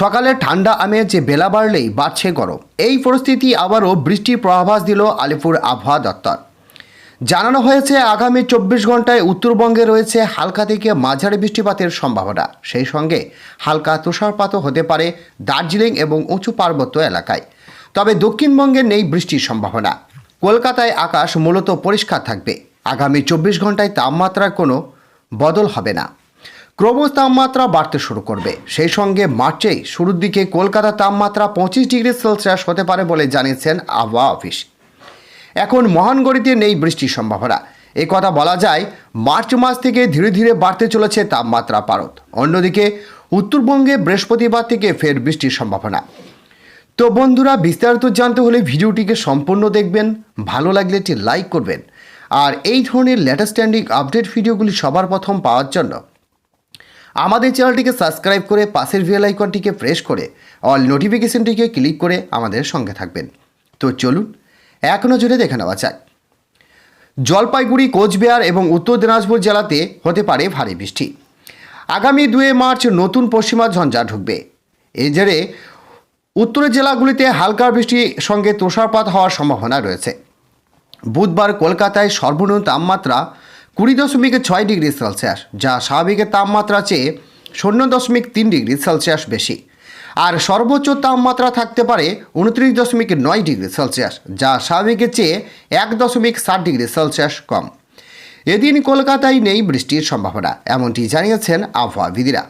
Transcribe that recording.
সকালে ঠান্ডা আমেজ যে বেলা বাড়লেই বাড়ছে গরম। এই পরিস্থিতি আবারও বৃষ্টির পূর্বাভাস দিল আলিপুর আবহাওয়া দপ্তর। জানানো হয়েছে, আগামী চব্বিশ ঘন্টায় উত্তরবঙ্গে রয়েছে হালকা থেকে মাঝারি বৃষ্টিপাতের সম্ভাবনা। সেই সঙ্গে হালকা তুষারপাতও হতে পারে দার্জিলিং এবং উঁচু পার্বত্য এলাকায়। তবে দক্ষিণবঙ্গে নেই বৃষ্টির সম্ভাবনা। কলকাতায় আকাশ মূলত পরিষ্কার থাকবে। আগামী চব্বিশ ঘন্টায় তাপমাত্রার কোনো বদল হবে না। ক্রমশ তাপমাত্রা বাড়তে শুরু করবে। সেই সঙ্গে মার্চেই শুরুর দিকে কলকাতার তাপমাত্রা পঁচিশ ডিগ্রি সেলসিয়াস হতে পারে বলে জানিয়েছেন আবহাওয়া অফিস। এখন মহানগরীতে নেই বৃষ্টির সম্ভাবনা। এই কথা বলা যায়, মার্চ মাস থেকে ধীরে ধীরে বাড়তে চলেছে তাপমাত্রা পারদ। অন্যদিকে, উত্তরবঙ্গে বৃহস্পতিবার থেকে ফের বৃষ্টির সম্ভাবনা। তো বন্ধুরা, বিস্তারিত জানতে হলে ভিডিওটিকে সম্পূর্ণ দেখবেন, ভালো লাগলে একটি লাইক করবেন। আর এই ধরনের লেটেস্ট স্ট্যান্ডিং আপডেট ভিডিওগুলি সবার প্রথম পাওয়ার জন্য আমাদের চ্যানেলটিকে সাবস্ক্রাইব করে পাশের ভিএল আইকনটিকে প্রেস করে অল নোটিফিকেশনটিকে ক্লিক করে আমাদের সঙ্গে থাকবেন। তো চলুন এক নজরে দেখে নেওয়া যাক। জলপাইগুড়ি, কোচবিহার এবং উত্তর দিনাজপুর জেলাতে হতে পারে ভারী বৃষ্টি। আগামী দুয়ে মার্চ নতুন পশ্চিমা ঝঞ্ঝা ঢুকবে। এই জেরে উত্তরের জেলাগুলিতে হালকা বৃষ্টির সঙ্গে তুষারপাত হওয়ার সম্ভাবনা রয়েছে। বুধবার কলকাতায় সর্বনিম্ন তাপমাত্রা কুড়ি দশমিক ছয় ডিগ্রি সেলসিয়াস, যা স্বাভাবিকের তাপমাত্রা চেয়ে শূন্য দশমিক তিন ডিগ্রি সেলসিয়াস বেশি। আর সর্বোচ্চ তাপমাত্রা থাকতে পারে উনত্রিশ দশমিক নয় ডিগ্রি সেলসিয়াস, যা স্বাভাবিকের চেয়ে এক দশমিক সাত ডিগ্রি সেলসিয়াস কম। এদিন কলকাতায় নেই বৃষ্টির সম্ভাবনা, এমনটি জানিয়েছেন আবহাওয়াবিদিরা।